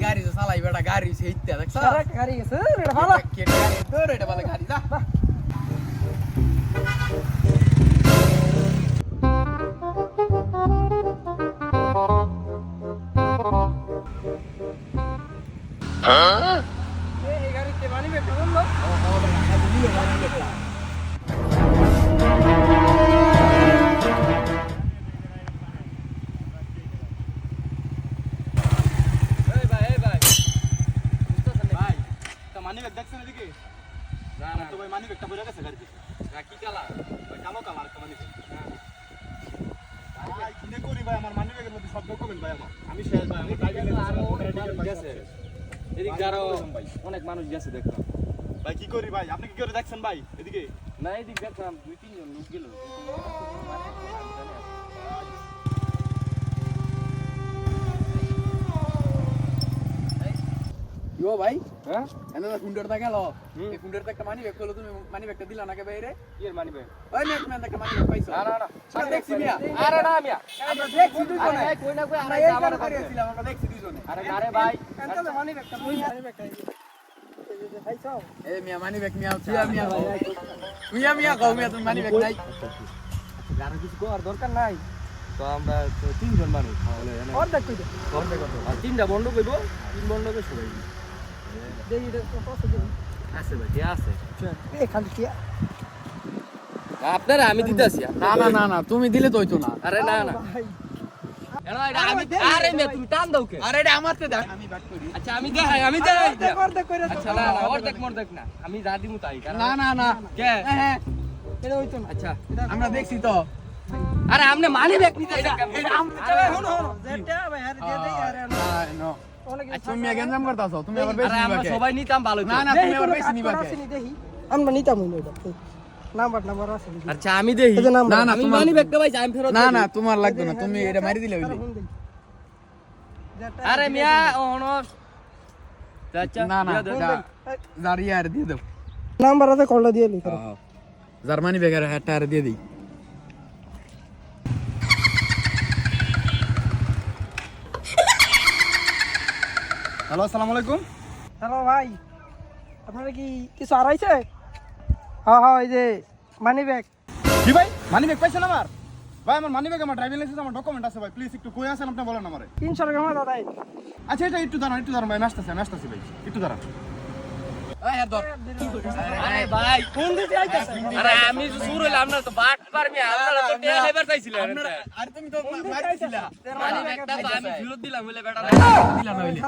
গাড়ি গাড়ি সেইতে দেখছ গাড়ি গেছে এটা ভালো কে গাড়ি তোর এটা বলে গাড়ি যা এই গাড়িতে মানি ব্যাগ বলল এই দেখছেন এদিকে? আমার তো ভাই ব্যাগটা পড়ে গেছে গাড়িতে। কি কালা ভাই কালো কালার একটা ভাই কিনে করি ভাই আমার মানি ব্যাগের মধ্যে ডকুমেন্ট ভাই আমার। আমি শেষ ভাই আমি ড্রাইভিং গেছে। এদিকে আরও অনেক মানুষ গেছে দেখলাম। ভাই কি করি ভাই? আপনি কি করে দেখছেন ভাই এদিকে? না এদিকে দেখলাম দুই তিনজন লোক গেল। ইও ভাই। হ্যাঁ? এনে না কুন্ডারটা গেল এই কুন্ডারটা একটা মানি ব্যাগ করল তুমি মানি ব্যাগটা দিলা না কে বাইরে? এর মানি ব্যাগ? ওই মেয়ে তুমি একটা মানি ব্যাগ পাইছো। না না না। দেখছি মিয়া। আরে না মিয়া। আমরা দেখছি দুজনে। আরে কই না কই আমরা এই করিয়েছিলাম আমরা দেখছি দুজনে। আরে না রে ভাই। মানি ব্যাগটা মুই মানি ব্যাগটা এই যে খাইছাও এ মিয়া মানি ব্যাগ মিয়া মিয়া। মিয়া মিয়া মিয়া কও মিয়া তুমি মানি ব্যাগ নাই? আর কিছু করার দরকার নাই। তো আমরা তো তিনজন মানুষ। তাহলে এনে অর্ধেক কই দে? করতে করতে আর তিনটা বন্ধ করব তিন বন্ধ করে সবাই আছে ভাই কে আছে এই খালি কি আপনারা আমি দিতেছি না না না না তুমি দিলে তো হইতো না। আরে না না। ভাই। আমি আরে মে তুমি টান দাও কে? আরে এটা আমার তে দেখ। আমি ব্যাট করি। আচ্ছা আমি দেখাই আমি দেখাই। অর্ধেক অর্ধেক কইরা আচ্ছা না না অর্ধেক মর্ধেক না। আমি যা দিমু তাই কারণ- না না না। কে? হ্যাঁ, হ্যাঁ। এটা হইতো না। আচ্ছা। আমরা দেখছি তো। আরে আপনি মানি ব্যাগ নিতে তুমি মিয়া গেঞ্জাম করতাছো তুমি আবার বেশি নিবা সবাই নিতাম ভালো না না তুমি আবার বেশি নিবা কে? আসেনি দেখি। আমরা নিতাম এটা নাম্বার নাম্বার আছে আচ্ছা আমি দেই এই যে নাম্বার। না না আমি মানি ব্যাগটা ভাই আমি ফেরত না না তোমার লাগবে না তুমি এটা মারি দিলে হইলে আরে মিয়া অনস আচ্ছা না না দিয়া দেন। যা- দাঁড়িয়ে আর দিয়ে দাও। নাম্বার আছে কলটা দিয়ে লিখো জার্মানি বেগার হ্যাটটা আর দিয়ে দিই। হ্যালো আসসালামু আলাইকুম। হ্যালো ভাই আপনারা কি কিছু হারাইছে? হ্যাঁ হ্যাঁ এই যে মানি ব্যাগ কি ভাই? মানি ব্যাগ পাইছেন আমার? ভাই আমার মানি ব্যাগ আমার ড্রাইভিং লাইসেন্স আমার ডকুমেন্ট আছে ভাই। প্লিজ একটু কই আছেন আপনি বলেন আমারে। তিনশো টাকা আমার দাদা আচ্ছা এটা একটু দাঁড়ান একটু দাঁড়ান ভাই আমি আসতেছি আমি আসতেছি ভাই। একটু দাঁড়ান আরে ভাই কোন দিকে আইতাছেন আরে আমি তো সুর হইলাম না তো বাট পার আপনারা তো টেয়া খাইবার চাইছিলেন আরে তুমি তো মারিছিলা মানি ব্যাগটা আমি ফেরত দিলাম বলে বেটা দিলা না হইলে।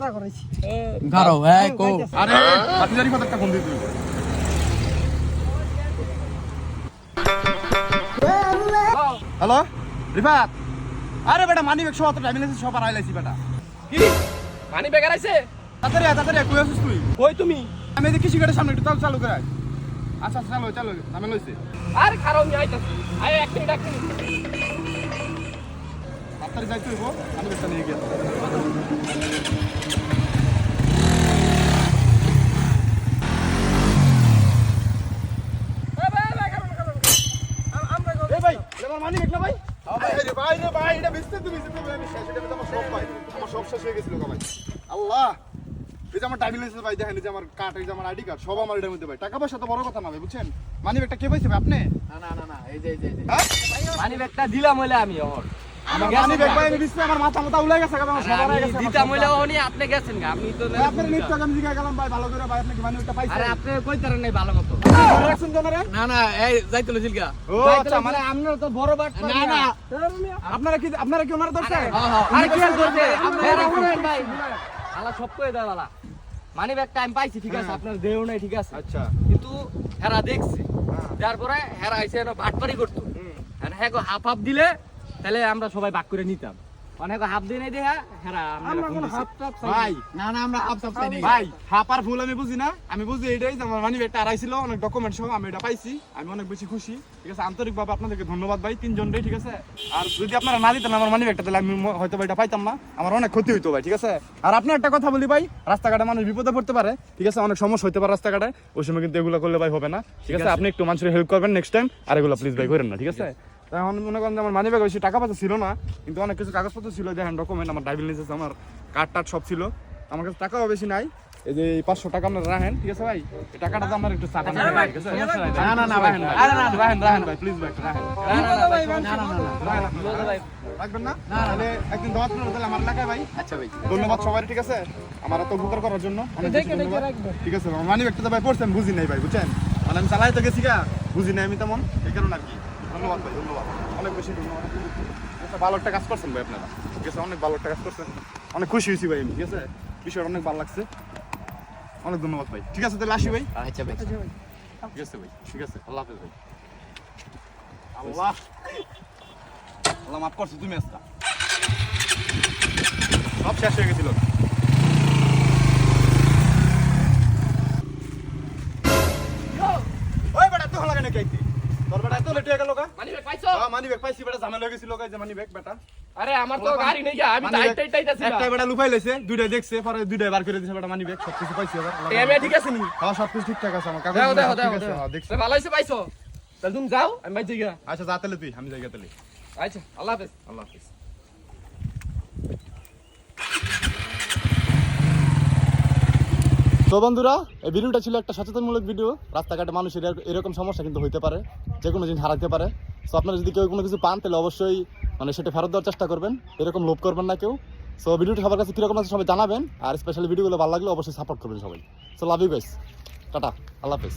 খারাপ হ্যাঁ কো। আরে হাতিজারি কথা একটা ফোন দিয়ে হ্যালো? রিফাত। আরে বেটা মানি ব্যাগ সহ তো ড্রাইভিং লাইসেন্স সব আর আইলাইছি বেটা। কি? মানি ব্যাগ আইছে তাড়াতাড়ি তাড়াতাড়ি কই আছিস তুই? কই তুমি? আমি এই যে কৃষি গাড়ির সামনে একটু চালু চালু করে আয়। আচ্ছা আচ্ছা চালু চালু নামে লইছে। আরে খারাপ মি আইতাছি। আয় এক মিনিট এক মিনিট। তাড়াতাড়ি যাইতে হইব আমি ব্যাগটা নিয়ে গিয়ে মানি না ভাই রে ভাই রে ভাই এটা বেচতে তুমি আমি শেষ এটা আমার সব ভাই আমার সব শেষ হয়ে গেছিল ভাই। আল্লাহ! এই যে আমার ড্রাইভিং লাইসেন্স ভাই দেখেন এই যে আমার কার্ড এই যে আমার আইডি কার্ড সব আমার এটার মধ্যে ভাই। টাকা পয়সা তো বড় কথা না ভাই বুঝছেন? মানি ব্যাগটা কে পাইছে ভাই আপনি? না না না না এই যে এই যে এই যে। হ্যাঁ? মানি ব্যাগটা দিলাম হইলে আমি ওর আমার মানি ব্যাগ ভাই আমি আমার মাথা মাথা উলাই গেছে আমার সবার আমি গেছে দিতাম হইলে টাকা। আপনি গেছেন গা আপনি তো ভাই, নিত্য আমি গেলাম ভাই ভালো করে ভাই আপনি কি মানি ব্যাগটা পাইছেন? আরে আপনি কই তারেন নাই ভালো মতো? রাখছেন জানারে না না এই যাইতে লইছিল ও আচ্ছা মানে আপনার তো বড় বাট না না। আপনারা কি আপনারা কি ওনারা ধরছেন আরে কি আর আপনারা ভাই আলা সব করে দেয় বালা। মানি ব্যাগ টাইম পাইছি ঠিক আছে আপনার দেহ নাই ঠিক আছে। আচ্ছা। কিন্তু হেরা দেখছি। তারপরে হেরা আইসে বাটপারি করতো। হ্যাঁ হাফ হাফ দিলে তাহলে আমরা সবাই বাক করে নিতাম। অনেক হাফ দিয়ে নাই দেখা হেরা আমরা কোনো হাফ টাফ ভাই না না আমরা হাফ সাপ চাই না। ভাই হাপার ভুল আমি বুঝি না। আমি বুঝি এটাই আমার মানি ব্যাগটা আড়াইছিল অনেক ডকুমেন্ট সহ আমি এটা পাইছি। আমি অনেক বেশি খুশি। ঠিক আছে আন্তরিকভাবে আপনাদেরকে ধন্যবাদ ভাই তিনজনটাই ঠিক আছে? আর যদি আপনারা না দিতেন আমার মানি ব্যাগটা তাহলে আমি হয়তো এটা পাইতাম না। আমার অনেক ক্ষতি হইতো ভাই ঠিক আছে? আর আপনার একটা কথা বলি ভাই রাস্তাঘাটে মানুষ বিপদে পড়তে পারে। ঠিক আছে অনেক সমস্যা হইতে পারে রাস্তাঘাটে। ওই সময় কিন্তু এগুলো করলে ভাই হবে না। ঠিক আছে আপনি একটু মানুষের হেল্প করবেন নেক্সট টাইম আর এগুলো প্লিজ ভাই করেন না ঠিক আছে। এখন মনে করেন যে আমার মানি ব্যাগ বেশি টাকা পয়সা ছিল না কিন্তু অনেক কিছু কাগজপত্র ছিল দেখেন ডকুমেন্ট আমার ড্রাইভিং লাইসেন্স আমার কার্ড টার্ড সব ছিল। আমার কাছে টাকাও বেশি নাই। এই যে পাঁচশো টাকা আপনার রাখেন ঠিক আছে ভাই? এই টাকাটা তো আমার একটু চাপান আরে ভাই, না না না না, না রাখেন রাখেন ভাই প্লিজ ভাই রাখেন। না, না, না, না। রাখবেন না? না, না। তাহলে একদিন দাওয়াত করে তাহলে আমার এলাকায় ভাই। আচ্ছা ভাই। ধন্যবাদ সবাই ঠিক আছে? আমার এত উপকার করার জন্য। ঠিক আছে মানি ব্যাগটা তো ভাই পড়ছেন বুঝি নাই ভাই বুঝছেন? মানে আমি চালাই তো গেছি গা বুঝি নাই আমি তেমন এই কারণে আর কি। ধন্যবাদ ভাই ধন্যবাদ। অনেক বেশি ধন্যবাদ। আচ্ছা, ভালো একটা কাজ করছেন ভাই আপনারা। ঠিক আছে অনেক ভালো একটা কাজ করছেন। অনেক খুশি হয়েছি ভাই আমি ঠিক আছে? বিষয়টা অনেক ভালো লাগছে। অনেক ধন্যবাদ ভাই। ঠিক আছে তাহলে আসি ভাই। আচ্ছা ভাই। আচ্ছা ভাই। ঠিক আছে ভাই ঠিক আছে আল্লাহ হাফেজ ভাই। আল্লাহ। আল্লাহ মাফ করছ তুমি আজকা সব শেষ হয়ে গেছিল। বেটা ঝামেলা হয়ে গেছিল যে ব্যাগ বেটা। আরে আমার তো গাড়ি নেই আমি তো Money bag- একটা বেটা লুকাই লাইছে দুইটা দেখছে পরে দুইটা বার করে দিছে বেটা মানি ব্যাগ সব কিছু পাইছি আবার এমএ ঠিক আছে নি হ্যাঁ সব কিছু ঠিকঠাক আছে আমার কাগজ দেখো দেখো দেখো ঠিক আছে, দেখছি। দেখো ভালো হইছে পাইছো? তাহলে তুমি যাও আমি বাইতে গিয়া আচ্ছা যা তাহলে তুই আমি যাই তাহলে। আচ্ছা আল্লাহ হাফেজ। আল্লাহ হাফিজ। তো বন্ধুরা এই ভিডিওটা ছিল একটা সচেতনমূলক ভিডিও। রাস্তাঘাটে মানুষের এরকম সমস্যা কিন্তু হইতে পারে যে কোনো জিনিস হারাতে পারে। সো আপনারা যদি কেউ কোনো কিছু পান, তাহলে অবশ্যই মানে সেটা ফেরত দেওয়ার চেষ্টা করবেন। এরকম লোভ করবেন না কেউ। সো ভিডিওটি সবার কাছে কীরকম আছে সবাই জানাবেন। আর স্পেশালি ভিডিওগুলো ভালো লাগলে অবশ্যই সাপোর্ট করবেন সবাই। So love you guys tata Allah Hafiz.